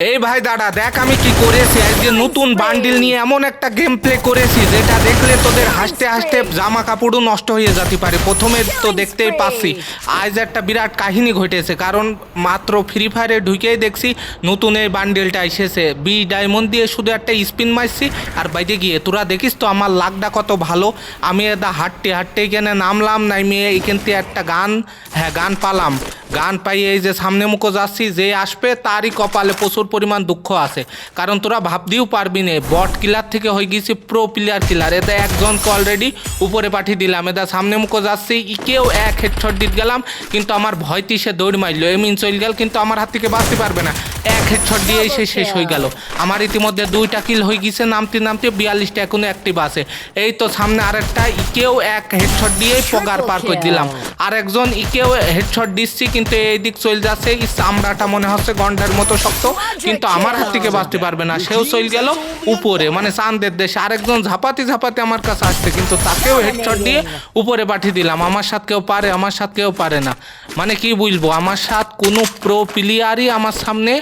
এই ভাই দাদা, দেখ আমি কি করেছি। আজকে নতুন বান্ডিল নিয়ে এমন একটা গেম প্লে করেছি, যেটা দেখলে তোদের হাসতে হাসতে জামা কাপড়ও নষ্ট হয়ে যেতে পারে। প্রথমে তো দেখতেই পাচ্ছি, আজ একটা বিরাট কাহিনী ঘটেছে, কারণ মাত্র ফ্রি ফায়ারে ঢুকেই দেখছি নতুন এই বান্ডিলটা এসেছে। বি ডায়মন্ড দিয়ে শুধু একটা স্পিন মারছি, আর বাইরে গিয়ে, তোরা দেখিস তো আমার লাগটা কত ভালো। আমি এটা হাঁটতে হাঁটতে এখানে নামলাম, নামিয়ে এখান থেকে একটা গান হ্যাঁ গান পালাম। গান পাইয়ে এই যে সামনে মুখো যাচ্ছি যে আসবে তারই কপালে প্রচুর পরিমাণ দুঃখ আছে। কারণ তোরা ভাবতেও পারবি না, বট কিলার থেকে হয়ে গেছি প্রো প্লেয়ার কিলার এটা একজনকে অলরেডি উপরে পাঠিয়ে দিলাম। এটা সামনে মুখো যাচ্ছি ইকেও এক হেডশট দিতে গেলাম, কিন্তু আমার ভয় সে দৌড় মারলো। এমিন চল গেল, কিন্তু আমার হাত থেকে বাঁচতে পারবে না। এক হেডশট দিয়েই সে শেষ হয়ে গেল। আমার ইতিমধ্যে দুইটা কিল হয়ে গেছে নামতে নামতে বিয়াল্লিশটা এখনও অ্যাক্টিভ আছে। এই তো সামনে আরেকটা ইকেও এক হেডশট দিয়েই পগার পার করে দিলাম। আর একজন ইকেও হেডশট দিচ্ছি কিন্তু এই দিক চলে যাচ্ছে চামড়াটা মনে হচ্ছে গন্ডার মতো শক্ত কিন্তু আমার হাত থেকে বাঁচতে পারবে না। সেও চল গেল উপরে মানে চান্দের দেশে। আরেকজন ঝাপাতে ঝাপাতে আমার কাছে আসছে কিন্তু তাকেও হেডশট দিয়ে উপরে পাঠিয়ে দিলাম। আমার সাথে কেউ পারে আমার সাথ কেউ পারে না। মানে কি বুঝব? আমার সাথ কোনো প্রো প্লেয়ারই আমার সামনে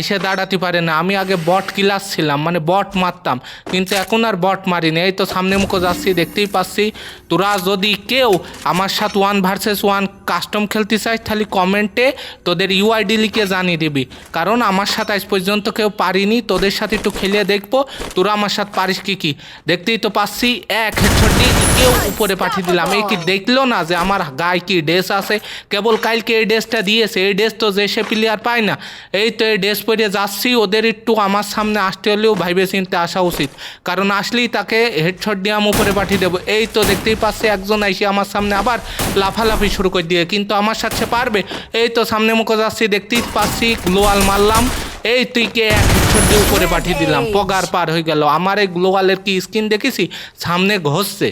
এসে দাঁড়াতে পারে না। আমি আগে বট কিলাস ছিলাম মানে বট মারতাম। কিন্তু এখন আর বট মারিনি। এই তো সামনে মুখো যাচ্ছি দেখতেই পাচ্ছি। তোরা যদি কেউ আমার সাথে ওয়ান ভার্সেস ওয়ান কাস্টম খেলতে চাস, তাহলে কমেন্টে তোদের ইউআইডি লিখে জানিয়ে দিবি। কারণ আমার সাথে আজ পর্যন্ত কেউ পারিনি। তোদের সাথে একটু খেলে দেখব, তোরা আমার সাথে পারিস কি কি। দেখতেই তো পাচ্ছি, এক হেডশট কেউ উপরে পাঠিয়ে দিলাম। এই কি দেখল না যে আমার গায়ে কি ড্রেস আছে? কেবল কালকে এই ড্রেসটা দিয়েছে। এই ড্রেস তো যে সে প্লেয়ার পায় না। এই তো এই ড্রেস পরে যাচ্ছি ওদের একটু আমার সামনে আসতে হলেও ভাইবে চিনতে আসা উচিত। কারণ আসলেই তাকে হেডশট দিয়ে আমি উপরে পাঠিয়ে দেবো। এই তো দেখতেই পাচ্ছি একজন এসে আমার সামনে আবার লাফালাফি শুরু করে দিয়ে কিন্তু আমার সাথে পারবে? এই তো সামনে মুখে যাচ্ছি দেখতেই পাচ্ছি গ্লোয়াল মারলাম। এই তুই কে? এক হেডশট দিয়ে উপরে পাঠিয়ে দিলাম। পগার পার হয়ে গেল। আমার এই গ্লোয়ালের কি স্কিন দেখেছি? সামনে ঘষছে।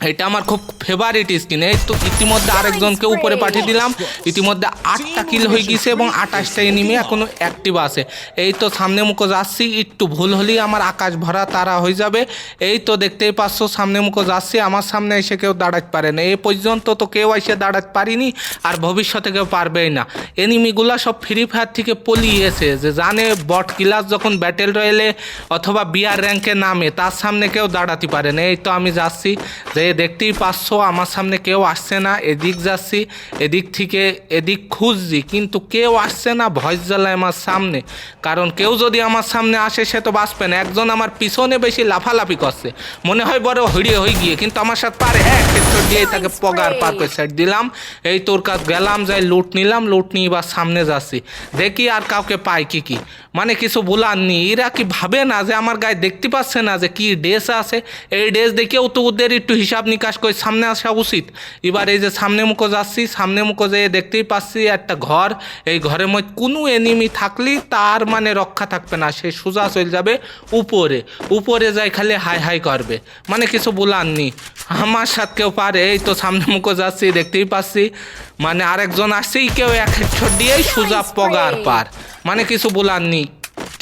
এটা আমার খুব ফেভারিট স্কিন এই তো ইতিমধ্যে আরেকজনকে উপরে পাঠিয়ে দিলাম। ইতিমধ্যে আটটা কিল হয়ে গেছে এবং আঠাশটা এনিমি এখনও অ্যাক্টিভ আছে। এই তো সামনে মুখো যাচ্ছি একটু ভুল হলেই আমার আকাশ ভরা তারা হয়ে যাবে। এই তো দেখতেই পাচ্ছ সামনে মুখো যাচ্ছি আমার সামনে এসে কেউ দাঁড়াতে পারে না। এই পর্যন্ত তো কেউ এসে দাঁড়াতে পারিনি আর ভবিষ্যতে কেউ পারবেই না। এনিমিগুলা সব ফ্রি ফায়ার থেকে পলিয়েছে যে জানে বট কিলাস যখন ব্যাটেল রয়েলে অথবা বিয়ার র্যাঙ্কে নামে তার সামনে কেউ দাঁড়াতে পারে না। এই তো আমি যাচ্ছি যে দেখতেই পাচ্ছ আমার সামনে কেউ আসছে না এদিক যাচ্ছি এদিক থেকে এদিক খুঁজছি কিন্তু কেউ আসছে না ভয়েস জ্বালায় আমার সামনে। কারণ কেউ যদি আমার সামনে আসে সে তো বাঁচবে না। একজন আমার পিছনে বেশি লাফালাফি করছে। মনে হয় বড় হড়িয়ে হয়ে গিয়ে কিন্তু আমার সাথে পারে। এক ক্ষেত্র দিয়ে তাকে পগার পার করে সেট দিলাম। এই তোর কাছে গেলাম যাই লুট নিলাম লুট নিয়ে এবার সামনে যাচ্ছি। দেখি আর কাউকে পাই কি কি। মানে কিছু বলার নেই। এরা কি ভাবে না যে আমার গায়ে দেখতে পাচ্ছে না যে কি ড্রেস আছে? এই ড্রেস দেখেও তো ওদের একটু হিসাব নিকাশ করে সামনে আসা উচিত। এবার এই যে সামনে মুখো যাচ্ছি সামনে মুখো যেয়ে দেখতেই পাচ্ছি একটা ঘর। এই ঘরের মধ্যে কোনো এনিমি থাকলেই তার মানে রক্ষা থাকবে না সে সোজা চলে যাবে উপরে। উপরে যাই খালি হাই হাই করবে। মানে কিছু বলার নেই। আমার সাথে কেউ পারে এই তো সামনে মুখো যাচ্ছি দেখতেই পাচ্ছি। মানে আরেকজন আসছেই কেউ এক হেডশট দিয়েই সোজা পগার পার। মানে কিছু বলার নেই।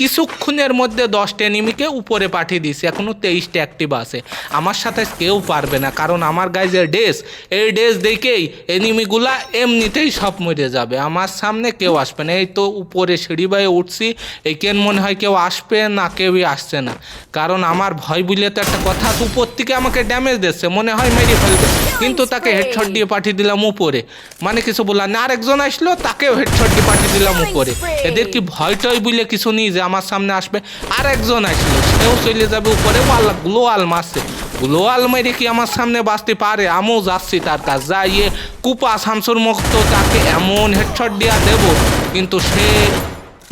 কিছুক্ষণের মধ্যে দশটা এনিমিকে উপরে পাঠিয়ে দিয়েছি। এখনও তেইশটা অ্যাক্টিভ আছে। আমার সাথে কেউ পারবে না কারণ আমার গায়ে যে ড্রেস এই ড্রেস দেখেই এনিমিগুলা এমনিতেই সব মরে যাবে। আমার সামনে কেউ আসবে না। এই তো উপরে সিঁড়ি বায়ে উঠছি এই কেন মনে হয় কেউ আসবে না কেউই আসছে না। কারণ আমার ভয় বুঝলে তো একটা কথা আছে, উপর থেকে আমাকে ড্যামেজ দিচ্ছে মনে হয় মেরে ফেলবে। কিন্তু তাকে হেডশট দিয়ে পাঠিয়ে দিলাম উপরে। মানে কিছু বললাম না আরেকজন আসলো তাকেও হেডশট দিয়ে পাঠিয়ে দিলাম উপরে। এদের কি ভয় টয় বুঝলে কিছু নেই যে আমার সামনে আসবে আর একজন আসলো সেও চলে যাবে উপরে, ওয়াল গ্লোয়াল মারছে। গ্লোয়াল মেরে কি আমার সামনে বাঁচতে পারে? আমিও যাচ্ছি তার কাছে। যাইয়ে কুপা শামসুর মুক্ত তাকে এমন হেডশট দিয়া দেবো, কিন্তু সে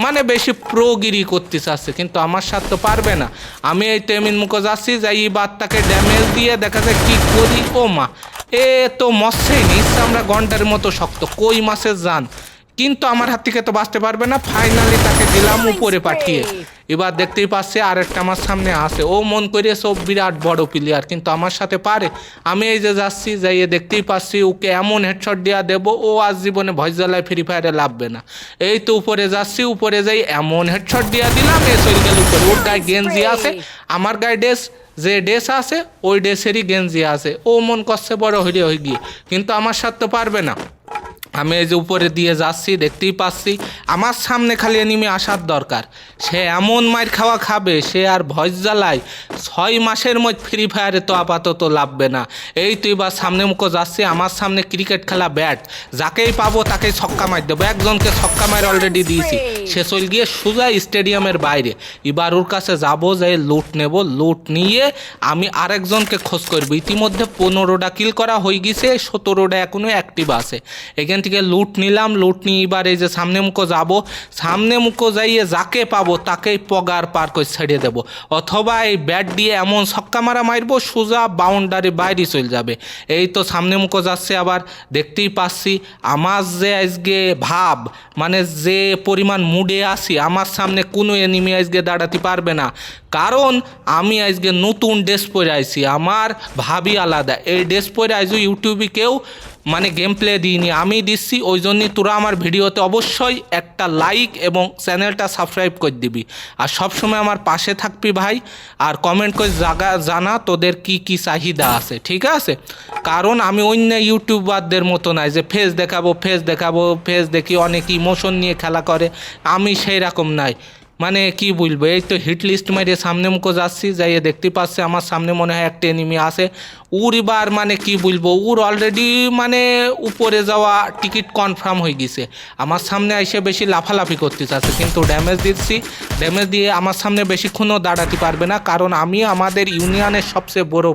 মানে বেশি প্রোগিরি করতে চাচ্ছে, কিন্তু আমার সাথে তো পারবে না। আমি এই তেমিন মুখো যাচ্ছি, যাই এবার তাকে ড্যামেজ দিয়ে দেখা যায় কি করি। ও মা, এ তো মৎস্যই নিচ্ছে আমরা ঘণ্টার মতো শক্ত। কই মাছের যান কিন্তু আমার হাত থেকে তো বাঁচতে পারবে না। ফাইনালি তাকে দিলাম উপরে পাঠিয়ে। এবার দেখতেই পাচ্ছে আরেকটা আমার সামনে আসে। ও মন করে সব বিরাট বড় প্লেয়ার কিন্তু আমার সাথে পারে। আমি এই যে যাচ্ছি যাইয়ে দেখতেই পাচ্ছি ওকে এমন হেডশট দেওয়া দেবো ও আজ জীবনে ভয় জ্বালায় ফ্রি ফায়ারে লাভবে না। এই তো উপরে যাচ্ছি উপরে যাই এমন হেডশট দেওয়া দিলাম এ চলে গেল উপরে। ওর গায়ে গেঞ্জি আছে আমার গায়ে ড্রেস যে ড্রেস আছে ওই ড্রেসেরই গেঞ্জি আছে। ও মন করছে বড় হইরে হয়ে গিয়ে কিন্তু আমার সাথে তো পারবে না। আমি এই যে উপরে দিয়ে যাচ্ছি, দেখতেই পাচ্ছি, আমার সামনে খালি এনিমি আসার দরকার। সে এমন মায়ের খাওয়া খাবে, সে আর ভয় জ্বালায়। ছয় মাসের মধ্যে ফ্রি ফায়ারে তো আপাতত লাভবে না। এই তুই বা সামনে মুখো যাচ্ছি, আমার সামনে ক্রিকেট খেলা ব্যাট যাকেই পাবো তাকেই ছক্কা মার দেবো। একজনকে ছক্কা মার অলরেডি দিয়েছি। সে গিয়ে সোজা স্টেডিয়ামের বাইরে। এবার ওর কাছে যাব যে লুট নেব। লুট নিয়ে আমি আরেকজনকে খোঁজ করব। ইতিমধ্যে পনেরোটা কিল করা হয়ে গেছে, সতেরোটা এখনও অ্যাক্টিভ আছে। এখান থেকে লুট নিলাম, লুট নিয়ে এবার এই যে সামনে মুখো যাব। সামনে মুখো যাইয়ে যাকে পাবো, তাকেই পগার পার করে ছেড়ে দেবো। অথবা এই ব্যাট দিয়ে এমন ছক্কা মারা মারবো, সোজা বাউন্ডারি বাইরে চলে যাবে। এই তো সামনে মুখো যাচ্ছে আবার। দেখতেই পাচ্ছি, আমার যে আজকে ভাব মানে যে পরিমাণ মুডে আসি আমার সামনে কোনো এনিমি আজকে দাঁড়াতে পারবে না। কারণ আমি আজকে নতুন ড্রেস পরে আইছি, আমার ভাবি আলাদা। এই ড্রেস পরে আইসু ইউটিউবে কেউ মানে গেম প্লে দিইনি, আমি দিচ্ছি ওই জন্যই তোরা আমার ভিডিওতে অবশ্যই একটা লাইক এবং চ্যানেলটা সাবস্ক্রাইব করে দিবি। আর সবসময় আমার পাশে থাকবি ভাই, আর কমেন্ট করে জাগা, জানা তোদের কি কি চাহিদা আছে, ঠিক আছে? কারণ আমি অন্য ইউটিউবারদের মতো নাই যে ফেস দেখাবো ফেস দেখাবো ফেস দেখি অনেক ইমোশন নিয়ে খেলা করে, আমি সেই রকম নাই। মানে কি বলব, এই তো হিট লিস্ট মেরে সামনে মুখো যাচ্ছি যাইয়ে দেখতে পাচ্ছি, আমার সামনে মনে হয় একটা এনিমি আছে। উর এবার মানে কি বলব উর অলরেডি মানে উপরে যাওয়া টিকিট কনফার্ম হয়ে গেছে। আমার সামনে এসে বেশি লাফালাফি করতে চাচ্ছে, কিন্তু ড্যামেজ দিচ্ছি ড্যামেজ দিয়ে আমার সামনে বেশিক্ষণও দাঁড়াতে পারবে না, কারণ আমি আমাদের ইউনিয়নের সবচেয়ে বড়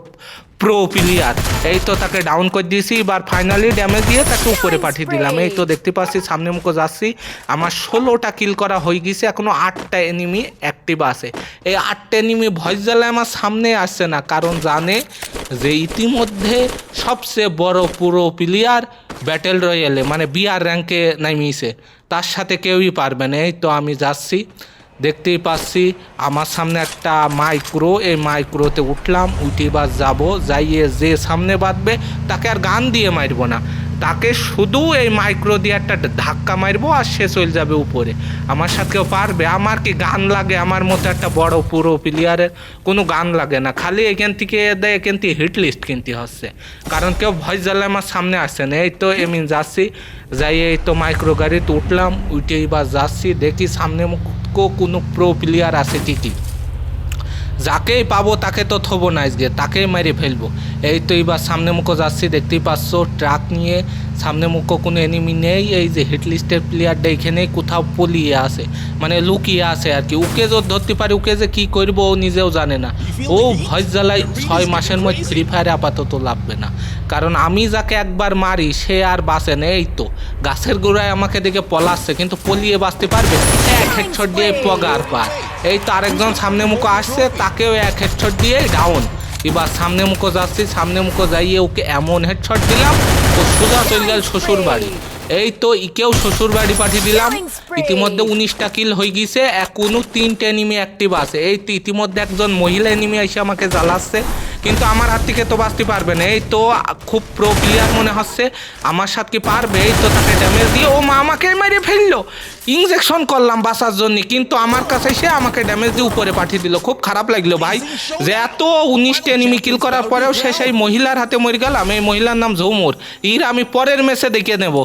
প্রো প্লেয়ার এই তো তাকে ডাউন করে দিয়েছি এবার ফাইনালি ড্যামেজ দিয়ে তাকে উপরে পাঠিয়ে দিলাম। এই তো দেখতে পাচ্ছি সামনে মুখো যাচ্ছি আমার ষোলোটা কিল করা হয়ে গেছে এখনও আটটা এনিমি অ্যাক্টিভ আছে। এই আটটা এনিমি ভয়েস জ্বালায় আমার সামনে আসছে না কারণ জানে যে ইতিমধ্যে সবচেয়ে বড় পুরো প্লেয়ার ব্যাটেল রয়্যালে মানে বিআর র্যাঙ্কে নামিয়েছে। তার সাথে কেউই পারবে না। এই তো আমি যাচ্ছি। দেখতেই পাচ্ছি, আমার সামনে একটা মাইক্রো, এই মাইক্রোতে উঠলাম, উঠে বা যাব, যাইয়ে যে সামনে বাঁধবে, তাকে আর গান দিয়ে মারবো না। তাকে শুধু এই মাইক্রো দিয়ে একটা ধাক্কা মারবো আর সে চলে যাবে উপরে। আমার সাথে কেউ পারবে? আমার কি গান লাগে? আমার মতো একটা বড় পুরো প্লেয়ারের কোনো গান লাগে না। খালি এখান থেকে দেয় এখান থেকে হিট লিস্ট কিনতে হচ্ছে। কারণ কেউ ভয়েস জ্বালে আমার সামনে আসছে না। এই তো এমনি যাচ্ছি। যাই এই তো মাইক্রো গাড়িতে উঠলাম। উঠেই বা যাচ্ছি। দেখি সামনে কোনো প্রো প্লেয়ার আছে ঠিকই। যাকেই পাবো তাকে তো থবো না আজকে তাকেই মেরে ফেলব। এই তো এবার সামনে মুখো যাচ্ছি, দেখতেই পাচ্ছ ট্রাক নিয়ে সামনে মুখো কোনো এনিমি নেই, এই যে হিটলিস্টের প্লেয়ারটা এখানেই কোথাও পলিয়ে আসে মানে লুকিয়ে আসে আর কি। ওকে যদি ধরতে পারে ওকে যে কী করব ও নিজেও জানে না। ও ভয়েস জ্বালাই ছয় মাসের মধ্যে ফ্রি ফায়ারে আপাতত লাগবে না। কারণ আমি যাকে একবার মারি, সে আর বাঁচে না, এই তো। গাছের গোড়ায় আমাকে দেখে পলাচ্ছে, কিন্তু পলিয়ে বাঁচতে পারবে? এক হেডশট দিয়ে পগার পার। এই তো আরেকজন সামনে মুখো আসছে তাকেও এক হেডশট দিয়ে ডাউন এবার সামনে মুখো যাচ্ছি সামনে মুখো যাইয়ে ওকে এমন হেডশট দিলাম ও সোজা চলে গেল শ্বশুর বাড়ি। এই তো ইকেও শ্বশুর বাড়ি পাঠিয়ে দিলাম। ইতিমধ্যে উনিশটা কিল হয়ে গেছে এখনও তিনটে এনিমি অ্যাক্টিভ আছে। এই তো ইতিমধ্যে একজন মহিলা এনিমি এসে আমাকে জ্বালাচ্ছে। কিন্তু আমার হাত থেকে তো বাঁচতে পারবে না। এই তো খুব প্রো প্লেয়ার মনে হচ্ছে। আমার সাথে কি পারবে? এই তো তাকে ড্যামেজ দিয়ে ও মা, আমাকে মেরে ফেলল। ইঞ্জেকশন করলাম বাঁচার জন্য, কিন্তু আমার কাছে সে আমাকে ড্যামেজ দিয়ে উপরে পাঠিয়ে দিল। খুব খারাপ লাগল ভাই। যে এত উনিশটা এনিমি কিল করার পরেও সে সেই মহিলার হাতে মরে গেলাম। এই মহিলার নাম ঝৌমুর। ইর আমি পরের ম্যাচে দেখে নেব।